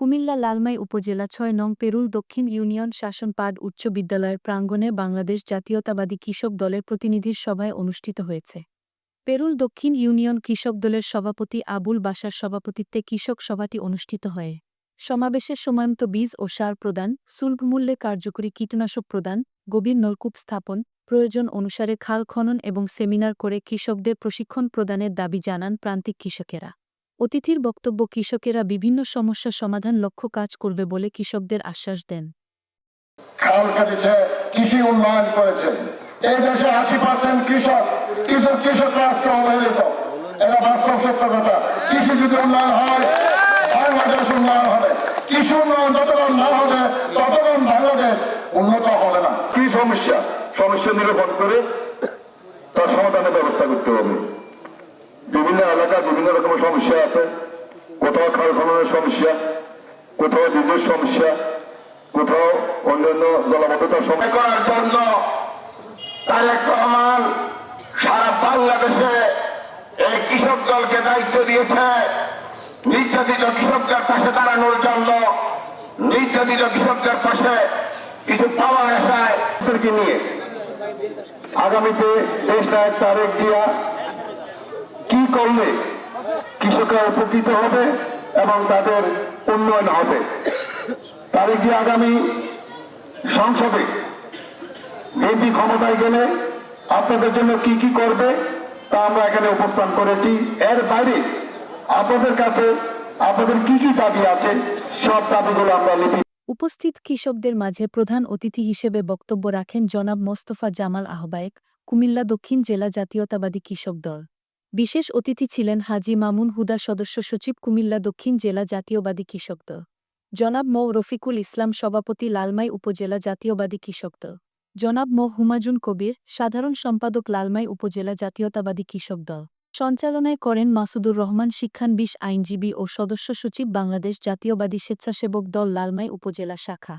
কুমিল্লা লালমাই উপজেলা ছয় নং পেরুল দক্ষিণ ইউনিয়ন শাসন পাঠ উচ্চ বিদ্যালয়ের প্রাঙ্গণে বাংলাদেশ জাতীয়তাবাদী কৃষক দলের প্রতিনিধির সভায় অনুষ্ঠিত হয়েছে। পেরুল দক্ষিণ ইউনিয়ন কৃষক দলের সভাপতি আবুল বাসার সভাপতিত্বে কৃষক সভাটি অনুষ্ঠিত হয়। সমাবেশে সময়মত বীজ ও সার প্রদান সুলভমূল্যে কার্যকরী কীটনাশক প্রদান, গভীর নলকূপ স্থাপন, প্রয়োজন অনুসারে খাল খনন এবং সেমিনার করে কৃষকদের প্রশিক্ষণ প্রদানের দাবি জানান প্রান্তিক কৃষকেরা। অতিথির বক্তব্য কৃষকেরা বিভিন্ন সমস্যা সমাধান লক্ষ্য কাজ করবে বলে কৃষকদের আশ্বাস দেন। খাল কেটেছে কৃষি উন্নয়ন করেছে। এই দেশে আশি পার্সেন্ট কৃষক কিছু কৃষকরা আজকে অবহেলিত। এটা বাস্তব সত্য কথা। কৃষি যদি উন্নয়ন হয় বাংলাদেশ উন্নয়ন হবে। কৃষি উন্নয়ন যতক্ষণ না হবে ততক্ষণ বাংলাদেশ উন্নত হবে না। কি সমস্যা? সমস্যা নিরূপণ করে বিভিন্ন রকমের সমস্যা আছে। কোথাও খাল খননের সমস্যা কোথাও বিদ্যুৎ সমস্যা কোথাও অন্যান্য জলাবদ্ধতার সমস্যা। করার জন্য তারেক রহমান সারা বাংলাদেশে এই কৃষক দলকে দায়িত্ব দিয়েছে। নির্যাতিত কৃষকদের পাশে দাঁড়ানোর জন্য নির্যাতিত কৃষকদের পাশে কিছু পাওয়া আসায় নিয়ে আগামীতে দেশটা তারেক জিয়া কি করলে কৃষকরা উপকৃত হবে এবং তাদের উন্নয়ন হবে। তারেক জিয়া আগামী সংসদে বিএনপি ক্ষমতায় গেলে আপনাদের জন্য কি কি করবে তা আমরা এখানে উপস্থান করেছি। এর বাইরে আপনাদের কাছে আপনাদের কি কি দাবি আছে সব দাবিগুলো আমরা লিপি উপস্থিত কৃষকদের মাঝে প্রধান অতিথি হিসেবে বক্তব্য রাখেন জনাব মোস্তফা জামাল আহ্বায়ক, কুমিল্লা দক্ষিণ জেলা জাতীয়তাবাদী কৃষক দল। বিশেষ অতিথি ছিলেন হাজি মামুন হুদা সদস্য সচিব কুমিল্লা দক্ষিণ জেলা জাতীয়বাদী কৃষক দল। জনাব মো. রফিকুল ইসলাম সভাপতি লালমাই উপজেলা জাতীয়বাদী কৃষক দল। জনাব মো. হুমাজুন কবির, সাধারণ সম্পাদক লালমাই উপজেলা জাতীয়তাবাদী কৃষক দল। সঞ্চালনায় করেন মাসুদুর রহমান শিক্ষানবিশ আইনজীবী ও সদস্য সচিব বাংলাদেশ জাতীয়বাদী স্বেচ্ছাসেবক দল লালমাই উপজেলা শাখা।